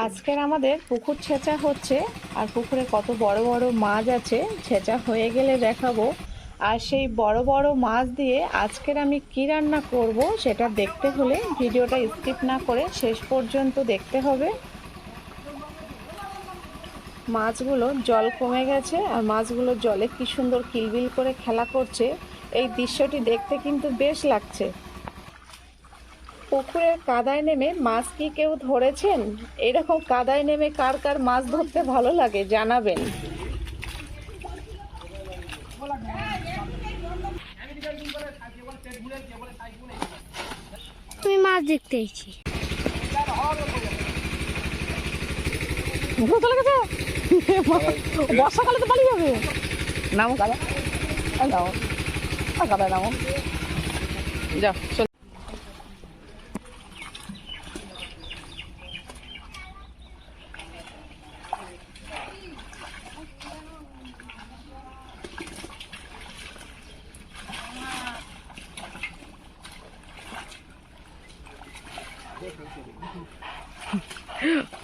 আজকের আমাদের পুকুর ছেঁচা হচ্ছে, আর পুকুরে কত বড় বড় মাছ আছে, ছেঁচা হয়ে গেলে দেখাবো। আর সেই বড় বড় মাছ দিয়ে আজকের আমি কি রান্না করব সেটা দেখতে হলে ভিডিওটা স্কিপ না করে শেষ পর্যন্ত দেখতে হবে। মাছগুলো জল কমে গেছে, আর মাছগুলো জলে কি সুন্দর কিলবিল করে খেলা করছে, এই দৃশ্যটি দেখতে কিন্তু বেশ লাগছে। পুকুরের কাদায় নেমে মাছ কি কেউ ধরেছেন? এরকম কাদায় নেমে কার কার মাছ ধরতে ভালো লাগে জানাবেন। আমি মাছ দেখতে এসেছি। চলে গেছে? বর্ষাকালে তো পালিয়ে যাবে। নামো। কাদা নামো। কাদায় নামো। যাও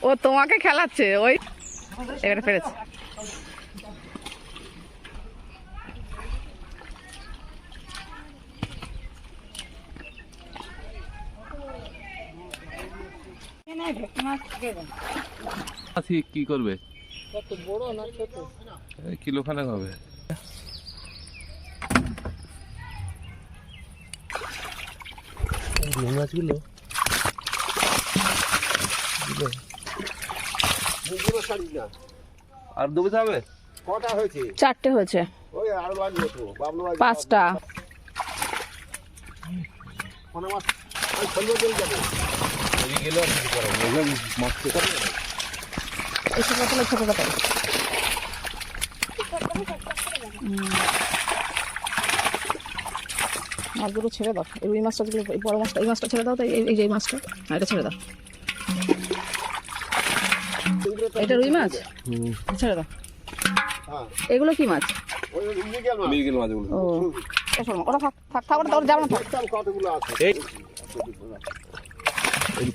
ও তোমাকে খেলাচ্ছে ওই এবারে আছি কি করবে? এই কিলো খানেক হবে মাছগুলো আর দুবে যাবে কটা হয়েছে? চারটে হয়েছে। ওই আরও লাগবে তো বাবলু ভাই পাঁচটা। কোন মাছ ওই ষোলো দিন যাবে। গেলে আর কিছু করার নেই। মাছ খেতে হবে না। এসে পাতলে ছোটটা করে মাছগুলো ছেড়ে দাও। এই রুই মাছটা যেগুলো এই বড় মাছটা এই মাছটা ছেড়ে দাও তো এই এই যে এই মাছটা আর এটা ছেড়ে দাও। এটা রুই মাছ? ছেড়ে দাও। হ্যাঁ। এগুলো কি মাছ? ওই মিগেল মাছ। মিরগেল মাছগুলো ও। ও ওটা থাক থাক থাক ওটা ওটা যাবে না এই।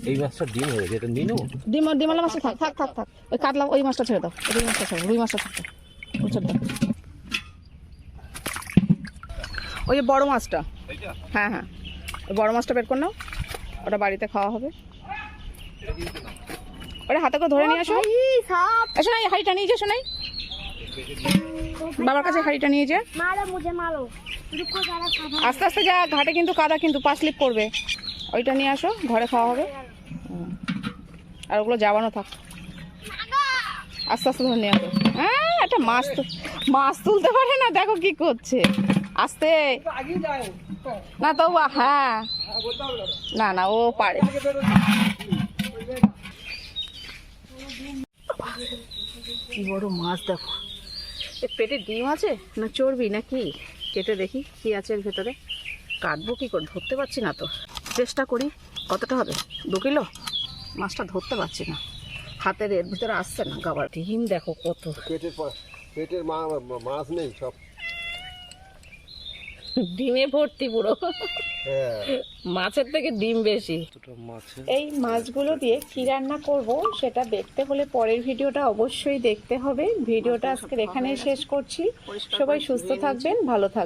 এই মাছটা ডিম হয়ে গেছে এটা নিয়ে নেব? ডিম ডিমালা মাছটা থাক থাক থাক থাক। ওই কাতলা ওই মাছটা ছেড়ে দাও। রুই মাছটা ছেড়ে রুই মাছটা ছেড়ে দাও ছেড়ে দাও। ওই যে বড় মাছটা। হ্যাঁ হ্যাঁ। বড় মাছটা বের কর নাও। ওটা বাড়িতে খাওয়া হবে। ওটা হাতে করে ধরে নিয়ে আসো। এই হাড়িটা নিয়ে যে শোনাই বাবার কাছে হাড়িটা নিয়ে যে। আস্তে আস্তে যা ঘাটে কিন্তু কাদা কিন্তু পা স্লিপ করবে। ওইটা নিয়ে আসো ঘরে খাওয়া হবে। আর ওগুলো যাবানো থাক। আস্তে আস্তে ধরে নিয়ে আসো। হ্যাঁ একটা মাছ তো মাছ তুলতে পারে না দেখো কি করছে। আস্তে। না তো হ্যাঁ। না না, ও পারে। কি বড় মাছ, দেখো। পেটে ডিম আছে? না, চর্বি না কি কেটে দেখি কি আছে এর ভেতরে। কাটবো কি করে? ধরতে পারছি না তো। চেষ্টা করি, কতটা হবে? দু কিলো? মাছটা ধরতে পারছি না। হাতের এর ভিতরে আসছে না, গাবার। ডিম দেখো কত। পেটের পেটের মাছ নেই সব। ডিমে ভর্তি পুরো। হ্যাঁ। মাছের থেকে ডিম বেশি। মাছে এই মাছগুলো দিয়ে কি রান্না করব সেটা দেখতে হলে পরের ভিডিওটা অবশ্যই দেখতে হবে। ভিডিওটা আজকে এখানে শেষ করছি। সবাই সুস্থ থাকবেন ভালো থাকবেন।